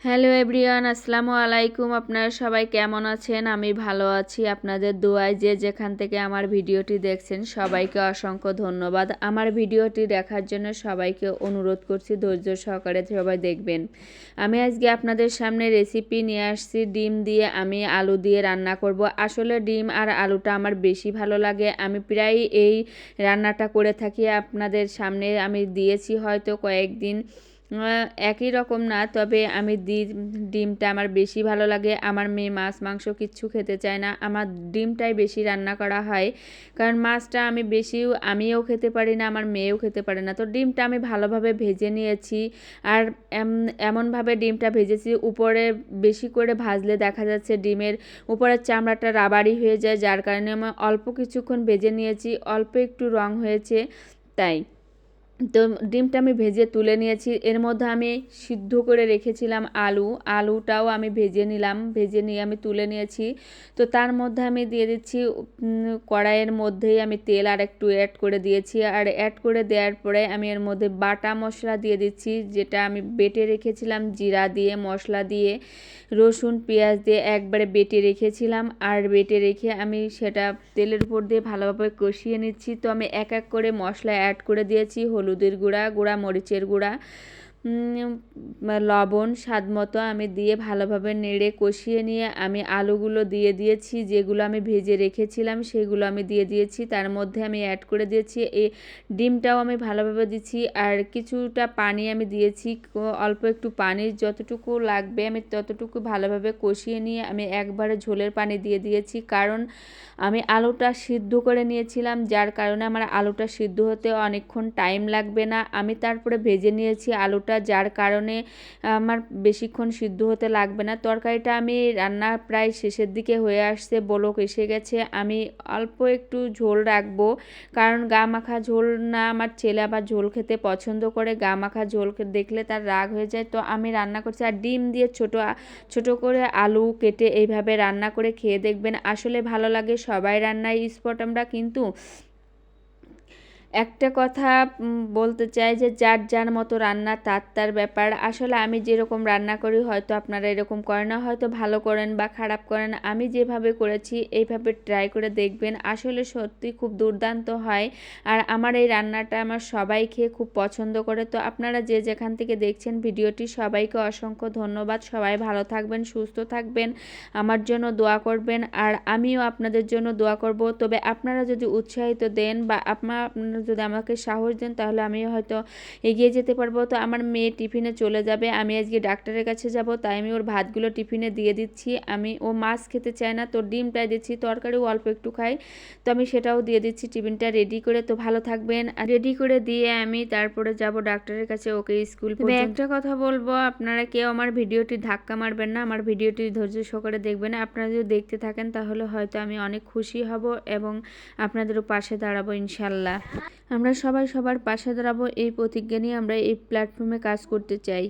Hello everyone, আসসালামু আলাইকুম। আপনারা সবাই কেমন আছেন? আমি ভালো আছি। আপনাদের দোয়ায় যে যেখান থেকে আমার ভিডিওটি দেখছেন, সবাইকে অসংখ্য ধন্যবাদ। আমার ভিডিওটি দেখার জন্য সবাইকে অনুরোধ করছি, ধৈর্য সহকারে সবাই দেখবেন। আমি আজকে আপনাদের সামনে রেসিপি নিয়ে আসছি। ডিম দিয়ে আমি আলু দিয়ে রান্না করব। আসলে ডিম আর আলুটা আমার বেশি ভালো লাগে। আমি প্রায় এই রান্নাটা করে থাকি। আপনাদের সামনে আমি দিয়েছি হয়তো কয়েকদিন। একই রকম না, তবে আমি ডিমটা আমার বেশি ভালো লাগে। আমার মেয়ে মাছ, মাংস কিচ্ছু খেতে চায় না। আমার ডিমটাই বেশি রান্না করা হয়, কারণ মাছটা আমি বেশি আমিও খেতে পারি না, আমার মেয়েও খেতে পারে না। তো ডিমটা আমি ভালোভাবে ভেজে নিয়েছি, আর এমনভাবে ডিমটা ভেজেছি, উপরে বেশি করে ভাজলে দেখা যাচ্ছে ডিমের উপরের চামড়াটা রাবারি হয়ে যায়, যার কারণে আমি অল্প কিছুক্ষণ ভেজে নিয়েছি, অল্প একটু রং হয়েছে, তাই। তো ডিমটা আমি ভেজে তুলে নিয়েছি। এর মধ্যে আমি সিদ্ধ করে রেখেছিলাম আলু। আলুটাও আমি ভেজে নিলাম। ভেজে নিয়ে আমি তুলে নিয়েছি। তো তার মধ্যে আমি দিয়ে দিচ্ছি কড়াইয়ের মধ্যেই আমি তেল আর একটু অ্যাড করে দিয়েছি। আর অ্যাড করে দেওয়ার পরে আমি এর মধ্যে বাটা মশলা দিয়ে দিচ্ছি, যেটা আমি বেটে রেখেছিলাম, জিরা দিয়ে, মশলা দিয়ে, রসুন, পেঁয়াজ দিয়ে একবারে বেটে রেখেছিলাম। আর বেটে রেখে আমি সেটা তেলের উপর দিয়ে ভালোভাবে কষিয়ে নিচ্ছি। তো আমি এক এক করে মশলা অ্যাড করে দিয়েছি হলুদের গুঁড়া গুঁড়া মরিচের গুঁড়া লবণ, স্বাদ মতো আমি দিয়ে ভালোভাবে নেড়ে কষিয়ে নিয়ে আমি আলুগুলো দিয়ে দিয়েছি, যেগুলো আমি ভেজে রেখেছিলাম সেগুলো আমি দিয়ে দিয়েছি। তার মধ্যে আমি অ্যাড করে দিয়েছি এই ডিমটাও আমি ভালোভাবে দিচ্ছি আর কিছুটা পানি আমি দিয়েছি। অল্প একটু পানি যতটুকু লাগবে আমি ততটুকু ভালোভাবে কষিয়ে নিয়ে আমি একবারে ঝোলের পানি দিয়ে দিয়েছি। কারণ আমি আলুটা সিদ্ধ করে নিয়েছিলাম, যার কারণে আমার আলুটা সিদ্ধ হতে অনেকক্ষণ টাইম লাগবে না। আমি তারপরে ভেজে নিয়েছি আলুটা। তরকারিটা যার কারণে আমার বেশিক্ষণ সিদ্ধ হতে লাগবে না। তরকারিটা আমি রান্না প্রায় শেষের দিকে হয়ে আসছে, বলক এসে গেছে। আমি অল্প একটু ঝোল রাখব, কারণ গা মাখা ঝোল না আমার ছেলে আবার ঝোল খেতে পছন্দ করে। গা মাখা ঝোল দেখলে তার রাগ হয়ে যায়। তো আমি রান্না করছি, আর ডিম দিয়ে ছোট ছোট করে আলু কেটে এইভাবে রান্না করে খেয়ে দেখবেন। আসলে ভালো লাগে সবাই রান্নায় স্পট আমরা, কিন্তু একটা কথা বলতে চাই যে যার যার মতো রান্না, তার তার ব্যাপার। আসলে আমি যেরকম রান্না করি, হয়তো আপনারা এরকম করেন না, হয়তো ভালো করেন বা খারাপ করেন। আমি যেভাবে করেছি, এইভাবে ট্রাই করে দেখবেন। আসলে সত্যি খুব দুর্দান্ত হয়। আর আমার এই রান্নাটা আমার সবাই খেয়ে খুব পছন্দ করে। তো আপনারা যে যেখান থেকে দেখছেন ভিডিওটি, সবাইকে অসংখ্য ধন্যবাদ। সবাই ভালো থাকবেন, সুস্থ থাকবেন, আমার জন্য দোয়া করবেন। আর আমিও আপনাদের জন্য দোয়া করব। তবে আপনারা যদি উৎসাহিত দেন বা আপনার যদি আমাকে সাহস দেন তাহলে আমি হয়তো এগিয়ে যেতে পারব। তো আমার মেয়ে টিফিনে চলে যাবে। আমি আজকে ডাক্তারের কাছে যাব তাই আমি ওর ভাতগুলো টিফিনে দিয়ে দিচ্ছি। আমি ও মাছ খেতে চায় না তো ডিমটাই দিচ্ছি তরকারিও অল্প একটু খাই। তো আমি সেটাও দিয়ে দিচ্ছি টিফিনটা রেডি করে। তো ভালো থাকবেন। রেডি করে দিয়ে আমি তারপরে যাব ডাক্তারের কাছে ওকে স্কুল একটা কথা বলব আপনারা কেউ আমার ভিডিওটি ধাক্কা মারবেন না আমার ভিডিওটি ধৈর্য সহকারে দেখবেন। আপনারা যদি দেখতে থাকেন তাহলে হয়তো আমি অনেক খুশি হব এবং আপনাদেরও পাশে দাঁড়াবো ইনশাল্লাহ। আমরা সবাই সবার পাশে দাঁড়াবো এই প্রতিজ্ঞা নিয়ে আমরা এই প্ল্যাটফর্মে কাজ করতে চাই।